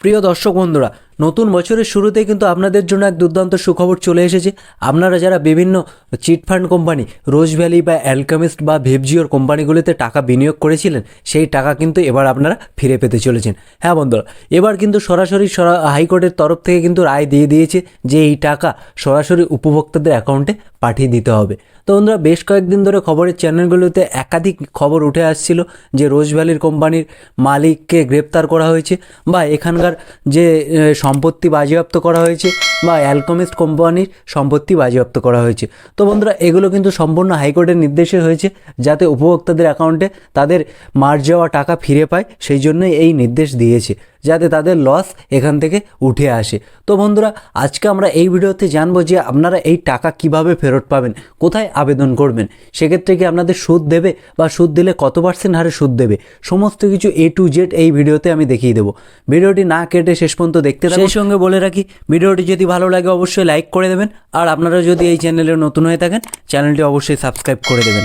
প্রিয় দর্শক বন্ধুরা নতুন বছরের শুরুতেই কিন্তু আপনাদের জন্য এক দুর্দান্ত সুখবর চলে এসেছে। আপনারা যারা বিভিন্ন চিটফান্ড কোম্পানি, রোজ ভ্যালি বা অ্যালকামিস্ট বা ভেবজিওর কোম্পানিগুলিতে টাকা বিনিয়োগ করেছিলেন, সেই টাকা কিন্তু এবার আপনারা ফিরে পেতে চলেছেন। হ্যাঁ বন্ধুরা, এবার কিন্তু সরাসরি সরা- হাইকোর্টের তরফ থেকে কিন্তু রায় দিয়ে দিয়েছে যে এই টাকা সরাসরি উপভোক্তাদের অ্যাকাউন্টে পাঠিয়ে দিতে হবে। তো বন্ধুরা, বেশ কয়েকদিন ধরে খবরের চ্যানেলগুলোতে একাধিক খবর উঠে আসছিল যে রোজ ভ্যালির কোম্পানির মালিককে গ্রেপ্তার করা হয়েছে বা এখানকার যে সম্পত্তি বাজেয়াপ্ত করা হয়েছে। বা অ্যালকমিস্ট কোম্পানির সম্পত্তি বাজেয়াপ্ত করা হয়েছে। তো বন্ধুরা, এগুলো কিন্তু সম্পূর্ণ হাইকোর্টের নির্দেশে হয়েছে, যাতে উপভোক্তাদের অ্যাকাউন্টে তাদের মার যাওয়া টাকা ফিরে পায়, সেই জন্যই এই নির্দেশ দিয়েছে, যাতে তাদের লস এখান থেকে উঠে আসে। তো বন্ধুরা, আজকে আমরা এই ভিডিওতে জানব যে আপনারা এই টাকা কীভাবে ফেরত পাবেন, কোথায় আবেদন করবেন, সেক্ষেত্রে কি আপনাদের সুদ দেবে বা সুদ দিলে কত পার্সেন্ট হারে সুদ দেবে, সমস্ত কিছু এ টু জেড এই ভিডিওতে আমি দেখিয়ে দেবো। ভিডিওটি না কেটে শেষ পর্যন্ত দেখতে সেই সঙ্গে বলে রাখি, ভিডিওটি যদি ভালো লাগে অবশ্যই লাইক করে দেবেন। আর আপনারা যদি এই চ্যানেলে নতুন হয়ে থাকেন চ্যানেলটি অবশ্যই সাবস্ক্রাইব করে দেবেন।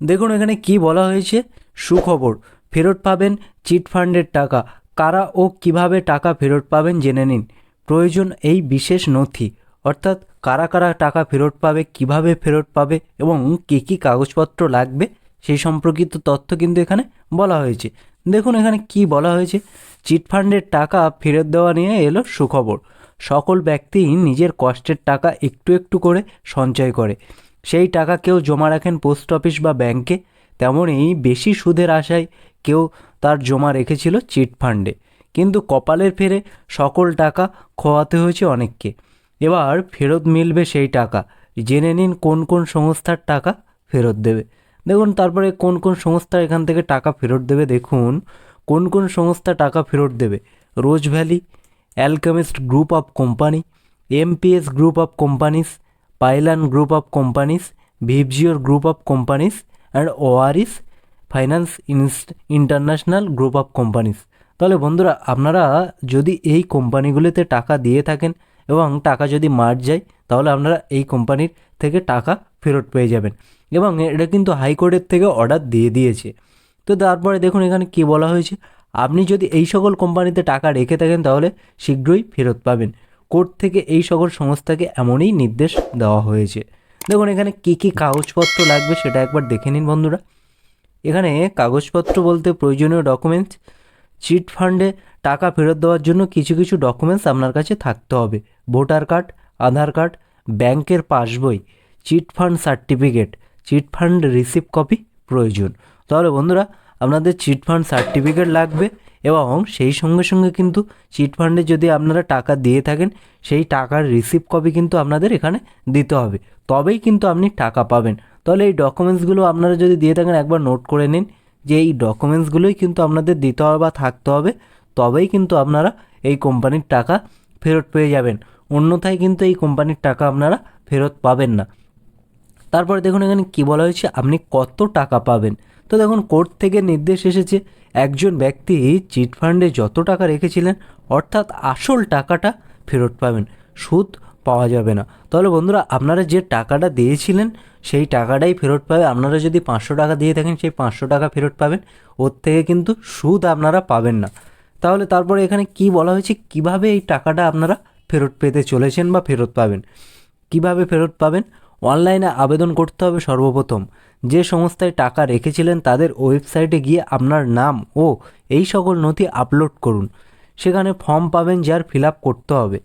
দেখুন এখানে কি বলা হয়েছে? সুখবর, ফেরত পাবেন চিট ফান্ডের টাকা। কারা ও কীভাবে টাকা ফেরত পাবেন জেনে নিন। প্রয়োজন এই বিশেষ নথি। অর্থাৎ কারা কারা টাকা ফেরত পাবে, কীভাবে ফেরত পাবে এবং কী কী কাগজপত্র লাগবে, সেই সম্পর্কিত তথ্য কিন্তু এখানে বলা হয়েছে। দেখুন এখানে কি বলা হয়েছে? চিট ফান্ডের টাকা ফেরত দেওয়া নিয়ে এলো সুখবর। সকল ব্যক্তি নিজের কষ্টের টাকা একটু একটু করে সঞ্চয় করে। সেই টাকা কেউ জমা রাখেন পোস্ট অফিস বা ব্যাংকে তেমনই বেশি সুদের আশায় কেউ তার জমা রেখেছিল চিট ফান্ডে। কিন্তু কপালের ফেরে সকল টাকা খোয়াতে হয়েছে অনেককে। এবার ফেরত মিলবে সেই টাকা। জেনে নিন কোন কোন সংস্থার টাকা ফেরত দেবে। দেখুন, তারপরে কোন কোন সংস্থা এখান থেকে টাকা ফেরত দেবে। দেখুন, কোন কোন সংস্থা টাকা ফেরত দেবে। Rose Valley Alchemist group of company MPS group of companies Pailan group of companies Vibgyor group of companies and Oris finance international group of companies তাহলে বন্ধুরা, আপনারা যদি এই কোম্পানিগুলিতে টাকা দিয়ে থাকেন এবং টাকা যদি মার যায়, তাহলে আপনারা এই কোম্পানির থেকে টাকা ফেরত পেয়ে যাবেন। এবং এটা কিন্তু হাইকোর্টের থেকে অর্ডার দিয়ে দিয়েছে। তো তারপরে দেখুন এখানে কি বলা হয়েছে। আপনি যদি এই সকল কোম্পানিতে টাকা রেখে থাকেন তাহলে শীঘ্রই ফেরত পাবেন। কোর্ট থেকে এই সকল সংস্থাকে এমনই নির্দেশ দেওয়া হয়েছে। দেখুন, এখানে কি কি কাগজপত্র লাগবে সেটা একবার দেখে নিন বন্ধুরা। এখানে কাগজপত্র বলতে প্রয়োজনীয় ডকুমেন্টস চিট ফান্ডে টাকা ফেরত দেওয়ার জন্য কিছু কিছু ডকুমেন্টস আপনার কাছে থাকতে হবে। ভোটার কার্ড, আধার কার্ড, ব্যাংকের পাসবই, chit fund certificate, chit fund receive copy প্রয়োজন। তাহলে বন্ধুরা আপনাদের চিট ফান্ড সার্টিফিকেট লাগবে এবং সেই সঙ্গে সঙ্গে কিন্তু চিট ফান্ডে যদি আপনারা টাকা দিয়ে থাকেন, সেই টাকার রিসিভ কপি কিন্তু আপনাদের এখানে দিতে হবে। তবেই কিন্তু আপনি টাকা পাবেন। তাহলে এই ডকুমেন্টসগুলো আপনারা যদি দিয়ে থাকেন, একবার নোট করে নিন যে এই ডকুমেন্টসগুলোই কিন্তু আপনাদের দিতে হবে বা থাকতে হবে। তবেই কিন্তু আপনারা এই কোম্পানির টাকা ফেরত পেয়ে যাবেন। অন্যথায় কিন্তু এই কোম্পানির টাকা আপনারা ফেরত পাবেন না। তারপরে দেখুন এখানে কী বলা হয়েছে, আপনি কত টাকা পাবেন? তো দেখুন কোর্ট থেকে নির্দেশ এসেছে, একজন ব্যক্তি চিট ফান্ডে যত টাকা রেখেছিলেন, অর্থাৎ আসল টাকাটা ফেরত পাবেন, সুদ পাওয়া যাবে না। তাহলে বন্ধুরা, আপনারা যে টাকাটা দিয়েছিলেন, সেই টাকাটাই ফেরত পাবে। আপনারা যদি পাঁচশো টাকা দিয়ে থাকেন, সেই পাঁচশো টাকা ফেরত পাবেন। ওর থেকে কিন্তু সুদ আপনারা পাবেন না। তাহলে তারপরে এখানে কি বলা হয়েছে? কীভাবে এই টাকাটা আপনারা ফেরত পেতে চলেছেন বা ফেরত পাবেন? কীভাবে ফেরত পাবেন? অনলাইনে আবেদন করতে হবে সর্বপ্রথম। যে সংস্থায় টাকা রেখেছিলেন তাদের ওয়েবসাইটে গিয়ে আপনার নাম ও এই সকল নথি আপলোড করুন। সেখানে ফর্ম পাবেন যার ফিল করতে হবে।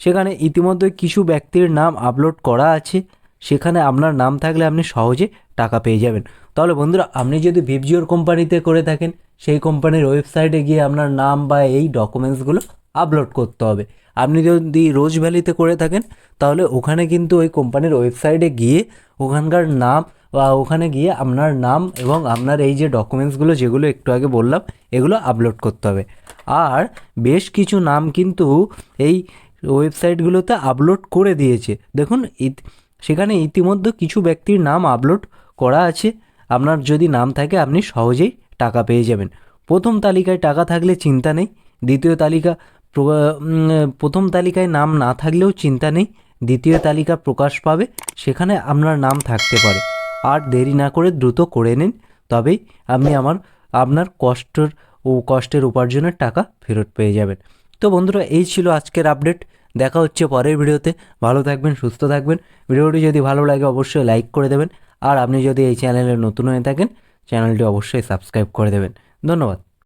সেখানে ইতিমধ্যে কিছু ব্যক্তির নাম আপলোড করা আছে। সেখানে আপনার নাম থাকলে আপনি সহজে টাকা পেয়ে যাবেন। তাহলে বন্ধুরা, আপনি যদি ভিভজিওর কোম্পানিতে করে থাকেন, সেই কোম্পানির ওয়েবসাইটে গিয়ে আপনার নাম বা এই ডকুমেন্টসগুলো আপলোড করতে হবে। আপনি যদি রোজ ভ্যালিতে করে থাকেন, তাহলে ওখানে কিন্তু ওই কোম্পানির ওয়েবসাইটে গিয়ে ওখানকার নাম ওখানে গিয়ে আপনার নাম এবং আপনার এই যে ডকুমেন্টসগুলো যেগুলো একটু আগে বললাম, এগুলো আপলোড করতে হবে। আর বেশ কিছু নাম কিন্তু এই ওয়েবসাইটগুলোতে আপলোড করে দিয়েছে। দেখুন সেখানে ইতিমধ্যে কিছু ব্যক্তির নাম আপলোড করা আছে। আপনার যদি নাম থাকে, আপনি সহজেই টাকা পেয়ে যাবেন। প্রথম তালিকায় টাকা থাকলে চিন্তা নেই, দ্বিতীয় তালিকা প্রথম তালিকায় নাম না থাকলেও চিন্তা নেই, দ্বিতীয় তালিকা প্রকাশ পাবে, সেখানে আপনার নাম থাকতে পারে। আর দেরি না করে দ্রুত করে নিন, তবেই আপনি আমার, আপনার কষ্টের ও কষ্টের উপার্জনের টাকা ফেরত পেয়ে যাবেন। তো বন্ধুরা, এই ছিল আজকের আপডেট। দেখা হচ্ছে পরের ভিডিওতে। ভালো থাকবেন, সুস্থ থাকবেন। ভিডিওটি যদি ভালো লাগে, অবশ্যই লাইক করে দেবেন। আর আপনি যদি এই চ্যানেলে নতুন হয়ে থাকেন, চ্যানেলটি অবশ্যই সাবস্ক্রাইব করে দেবেন। ধন্যবাদ।